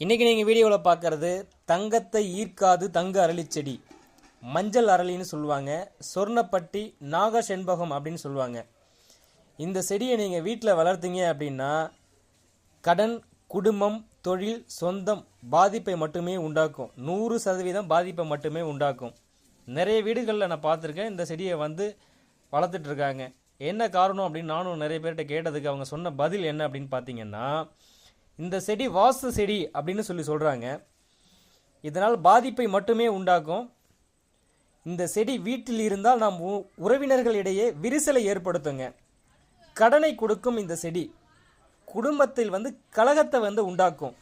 இன்றைக்கி நீங்கள் வீடியோவில் பார்க்குறது தங்கத்தை ஈர்க்காது தங்க அரளி செடி. மஞ்சள் அரளின்னு சொல்லுவாங்க. சொர்ணப்பட்டி நாக செண்பகம் அப்படின்னு சொல்லுவாங்க. இந்த செடியை நீங்கள் வீட்டில் வளர்த்தீங்க அப்படின்னா கடன் குடும்பம் தொழில் சொந்தம் பாதிப்பை மட்டுமே உண்டாக்கும். நூறு சதவீதம் பாதிப்பை மட்டுமே உண்டாக்கும். நிறைய வீடுகளில் நான் பார்த்துருக்கேன் இந்த செடியை வந்து வளர்த்துட்ருக்காங்க என்ன காரணம் அப்படின்னு நானும் நிறைய பேர்கிட்ட கேட்டதுக்கு அவங்க சொன்ன பதில் என்ன அப்படின்னு பார்த்தீங்கன்னா இந்த செடி வாஸ்து செடி அப்படின்னு சொல்லி சொல்கிறாங்க இதனால் பாதிப்பை மட்டுமே உண்டாக்கும். இந்த செடி வீட்டில் இருந்தால் நாம் உ- உறவினர்களிடையே விரிசலை ஏற்படுத்துங்க. கடனை கொடுக்கும் இந்த செடி குடும்பத்தில் வந்து கலகத்தை வந்து உண்டாக்கும்.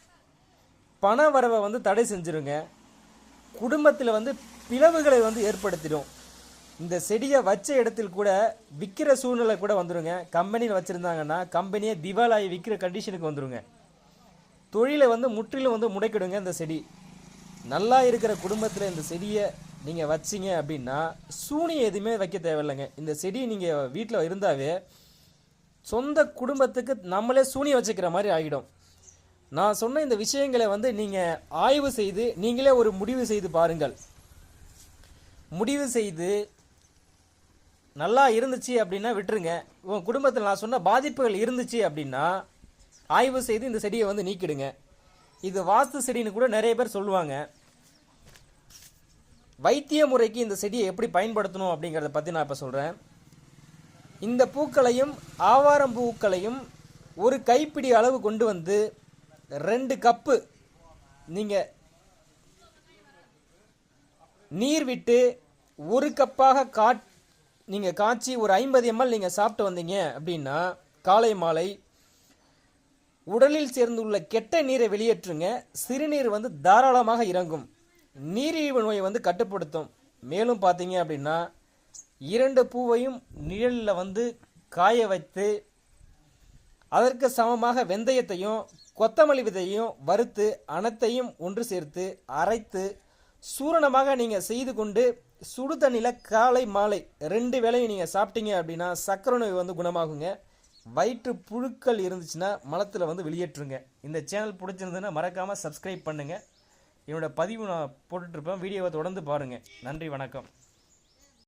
பண வரவை வந்து தடை செஞ்சிருங்க. குடும்பத்தில் வந்து பிளவுகளை வந்து ஏற்படுத்திடும். இந்த செடியை வச்ச இடத்தில் கூட விற்கிற சூழ்நிலை கூட வந்துருங்க. கம்பெனியில் வச்சுருந்தாங்கன்னா கம்பெனியை திவாலாகி விற்கிற கண்டிஷனுக்கு வந்துடுங்க தொழிலை வந்து முற்றிலும் வந்து முடைக்கிடுங்க இந்த செடி. நல்லா இருக்கிற குடும்பத்தில் இந்த செடியை நீங்கள் வச்சீங்க அப்படின்னா சூனியம் எதுவுமே வைக்க தேவையில்லைங்க. இந்த செடி நீங்கள் வீட்டில் இருந்தாவே சொந்த குடும்பத்துக்கு நம்மளே சூனியம் வச்சுக்கிற மாதிரி ஆகிடும். நான் சொன்ன இந்த விஷயங்களை வந்து நீங்கள் ஆய்வு செய்து நீங்களே ஒரு முடிவு செய்து பாருங்கள். முடிவு செய்து நல்லா இருந்துச்சு அப்படின்னா விட்டுருங்க. உங்கள் குடும்பத்தில் நான் சொன்ன பாதிப்புகள் இருந்துச்சு அப்படின்னா ஆய்வு செய்து இந்த செடியை வந்து நீக்கிடுங்க. இது வாஸ்து செடின்னு கூட நிறைய பேர் சொல்லுவாங்க. வைத்திய முறைக்கு இந்த செடியை எப்படி பயன்படுத்தணும் அப்படிங்கிறத பற்றி நான் இப்போ சொல்கிறேன் இந்த பூக்களையும் ஆவாரம் பூக்களையும் ஒரு கைப்பிடி அளவு கொண்டு வந்து ரெண்டு கப்பு நீங்கள் நீர் விட்டு ஒரு கப்பாக காட் நீங்கள் காய்ச்சி ஒரு ஐம்பது எம்எல் நீங்கள் சாப்பிட்டு வந்தீங்க அப்படின்னா காலை மாலை உடலில் சேர்ந்துள்ள கெட்ட நீரை வெளியேற்றுங்க. சிறுநீர் வந்து தாராளமாக இறங்கும். நீரிழிவு நோயை வந்து கட்டுப்படுத்தும். மேலும் பார்த்தீங்க அப்படின்னா இரண்டு பூவையும் நிழலில் வந்து காய வைத்து அதற்கு சமமாக வெந்தயத்தையும் கொத்தமல்லி விதையும் வறுத்து அனைத்தையும் ஒன்று சேர்த்து அரைத்து சூரணமாக நீங்கள் செய்து கொண்டு சுடு தண்ணியில் காலை மாலை ரெண்டு வேளையும் நீங்கள் சாப்பிட்டீங்க அப்படின்னா சக்கரை நோய் வந்து குணமாகுங்க. வயிற்று புழுக்கள் இருந்துச்சுன்னா மலத்தில் வந்து வெளியேற்றுங்க. இந்த சேனல் பிடிச்சிருந்ததுன்னா மறக்காமல் சப்ஸ்கிரைப் பண்ணுங்கள் என்னோடய பதிவு நான் போட்டுட்ருப்பேன் வீடியோவை தொடர்ந்து பாருங்கள் நன்றி வணக்கம்.